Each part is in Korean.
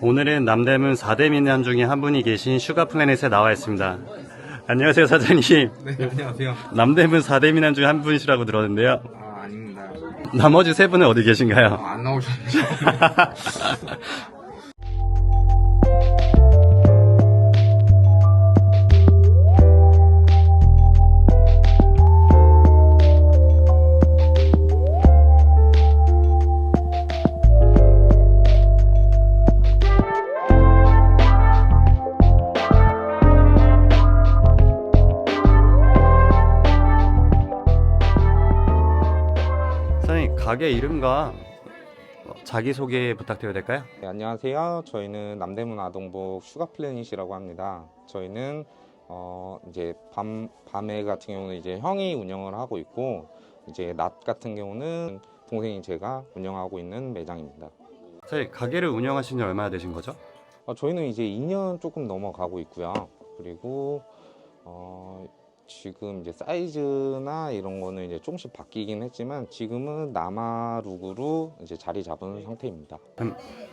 오늘은 남대문 4대 민원 중에 한 분이 계신 슈가 플래닛에 나와 있습니다. 안녕하세요, 사장님. 네, 안녕하세요. 남대문 4대 민원 중한 분이시라고 들었는데요. 아, 아닙니다. 나머지 세 분은 어디 계신가요? 아, 안 나오셨네요. 가게 이름과 자기소개 부탁드려도 될까요? 네, 안녕하세요. 저희는 남대문 아동복 슈가 플래닛이라고 합니다. 저희는 어, 이제 밤 밤에 같은 경우는 이제 형이 운영을 하고 있고 이제 낮 같은 경우는 동생이 제가 운영하고 있는 매장입니다. 사장님, 가게를 운영하신 지 얼마나 되신 거죠? 어, 저희는 이제 2년 조금 넘어가고 있고요. 그리고 어, 지금 이제 사이즈나 이런 거는 이제 조금씩 바뀌긴 했지만 지금은 남아룩으로 이제 자리 잡은 상태입니다.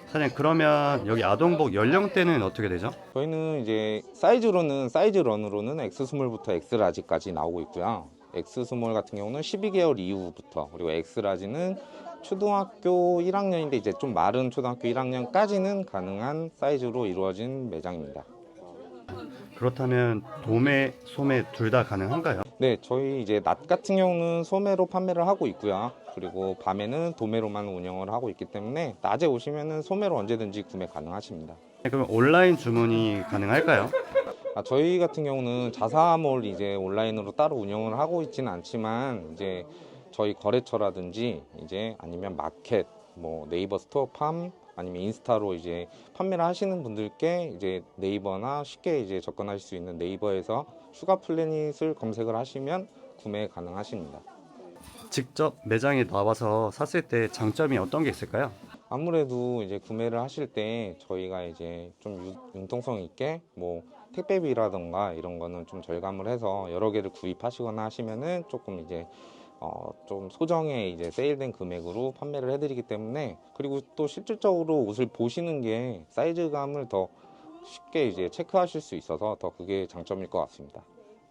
사장님, 그러면 여기 아동복 연령대는 어떻게 되죠? 저희는 이제 사이즈로는 사이즈 런으로는 X 스몰부터 X 라지까지 나오고 있고요. X 스몰 같은 경우는 12개월 이후부터 그리고 X 라지는 초등학교 1학년인데 이제 좀 마른 초등학교 1학년까지는 가능한 사이즈로 이루어진 매장입니다. 그렇다면 도매, 소매 둘 다 가능한가요? 네, 저희 이제 낮 같은 경우는 소매로 판매를 하고 있고요. 그리고 밤에는 도매로만 운영을 하고 있기 때문에 낮에 오시면은 소매로 언제든지 구매 가능하십니다. 네, 그럼 온라인 주문이 가능할까요? 아, 저희 같은 경우는 자사몰 이제 온라인으로 따로 운영을 하고 있지는 않지만 이제 저희 거래처라든지 이제 아니면 마켓 뭐 네이버 스토어 팜 아니면 인스타로 이제 판매를 하시는 분들께 이제 네이버나 쉽게 이제 접근하실 수 있는 네이버에서 슈가 플래닛을 검색을 하시면 구매 가능하십니다. 직접 매장에 나와서 샀을 때 장점이 어떤 게 있을까요? 아무래도 이제 구매를 하실 때 저희가 이제 좀 유- 융통성 있게 뭐 택배비라던가 이런 거는 좀 절감을 해서 여러 개를 구입하시거나 하시면은 조금 이제 어 좀 소정의 이제 세일된 금액으로 판매를 해드리기 때문에 그리고 또 실질적으로 옷을 보시는 게 사이즈감을 더 쉽게 이제 체크하실 수 있어서 더 그게 장점일 것 같습니다.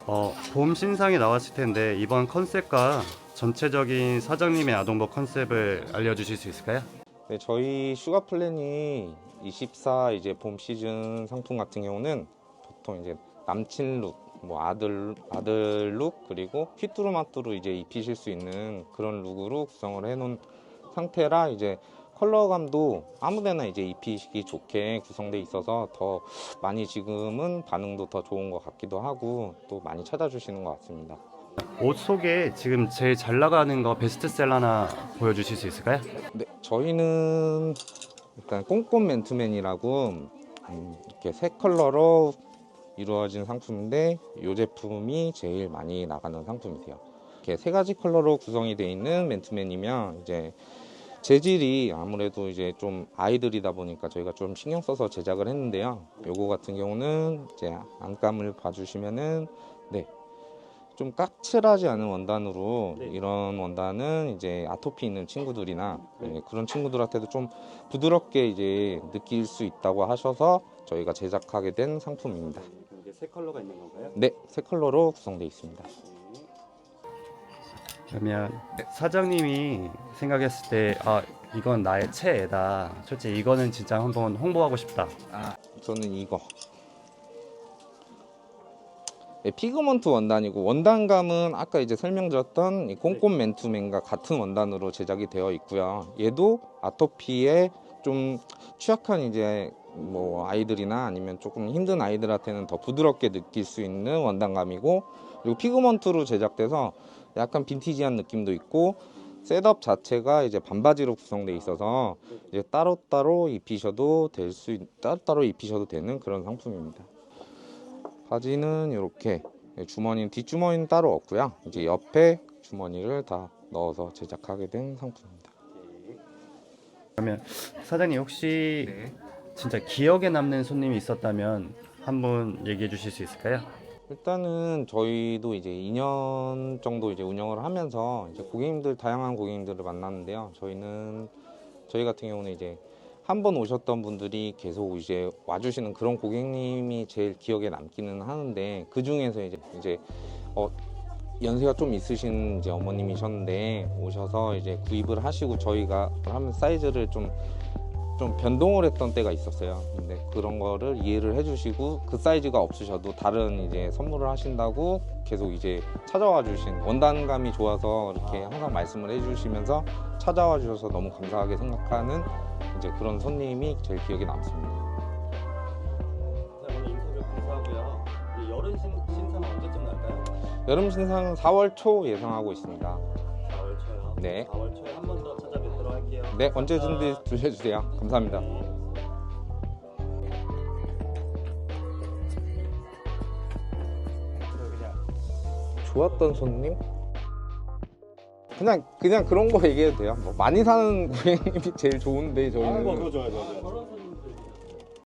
어, 봄 신상이 나왔을 텐데 이번 컨셉과 전체적인 사장님의 아동복 컨셉을 알려주실 수 있을까요? 네, 저희 슈가 플랜이 24 이제 봄 시즌 상품 같은 경우는 보통 이제 남친 룩, 뭐 아들 아들 룩 그리고 휘뚜루마뚜루 이제 입히실 수 있는 그런 룩으로 구성을 해놓은 상태라 이제 컬러감도 아무데나 이제 입히시기 좋게 구성돼 있어서 더 많이 지금은 반응도 더 좋은 것 같기도 하고 또 많이 찾아주시는 것 같습니다. 옷 속에 지금 제일 잘 나가는 거 베스트셀러나 보여주실 수 있을까요? 네, 저희는 일단 꼼꼼 맨투맨이라고 음, 이렇게 세 컬러로 이루어진 상품인데 이 제품이 제일 많이 나가는 상품이세요. 이렇게 세 가지 컬러로 구성이 되어 있는 맨투맨이면 이제 재질이 아무래도 이제 좀 아이들이다 보니까 저희가 좀 신경 써서 제작을 했는데요. 요거 같은 경우는 이제 안감을 봐주시면은 네. 좀 까칠하지 않은 원단으로 네. 이런 원단은 이제 아토피 있는 친구들이나 예, 그런 친구들한테도 좀 부드럽게 이제 느낄 수 있다고 하셔서 저희가 제작하게 된 상품입니다. 세 컬러가 있는 건가요? 네, 세 컬러로 구성되어 있습니다. 그러면 사장님이 생각했을 때 아 이건 나의 최애다. 솔직히 이거는 진짜 한번 홍보하고 싶다. 저는 이거. 네, 피그먼트 원단이고 원단감은 아까 이제 설명드렸던 이 꼼꼼 맨투맨과 같은 원단으로 제작이 되어 있고요. 얘도 아토피에 좀 취약한 이제 뭐 아이들이나 아니면 조금 힘든 아이들한테는 더 부드럽게 느낄 수 있는 원단감이고 그리고 피그먼트로 제작돼서 약간 빈티지한 느낌도 있고 셋업 자체가 이제 반바지로 구성돼 있어서 이제 따로따로 입히셔도 될 수 따로따로 입히셔도 되는 그런 상품입니다. 바지는 이렇게 주머니 뒷주머니는 따로 없고요. 이제 옆에 주머니를 다 넣어서 제작하게 된 상품입니다. 그러면 사장님 혹시 진짜 기억에 남는 손님이 있었다면 한번 얘기해 주실 수 있을까요? 일단은 저희도 이제 2년 정도 이제 운영을 하면서 이제 고객님들 다양한 고객님들을 만났는데요. 저희는 저희 같은 경우는 이제 한 번 오셨던 분들이 계속 이제 와주시는 그런 고객님이 제일 기억에 남기는 하는데 그 중에서 이제 이제 어 연세가 좀 있으신 이제 어머님이셨는데 오셔서 이제 구입을 하시고 저희가 하면 사이즈를 좀 좀 변동을 했던 때가 있었어요. 근데 그런 거를 이해를 해주시고 그 사이즈가 없으셔도 다른 이제 선물을 하신다고 계속 이제 찾아와 주신 원단감이 좋아서 이렇게 항상 말씀을 해주시면서 찾아와 주셔서 너무 감사하게 생각하는 이제 그런 손님이 제일 기억에 남습니다. 네, 오늘 인터뷰 감사하고요. 이 여름 신, 신상 언제쯤 날까요? 여름 신상 4월 초 예상하고 있습니다. 4월 초요. 네. 4월 초에 한 번 더 찾아 할게요. 네, 언제든지 주셔주세요. 감사합니다. 좋았던 손님? 그냥 그냥 그런 거 얘기해도 돼요. 뭐 많이 사는 고객님이 제일 좋은데 저희는 좋아요, 좋아요.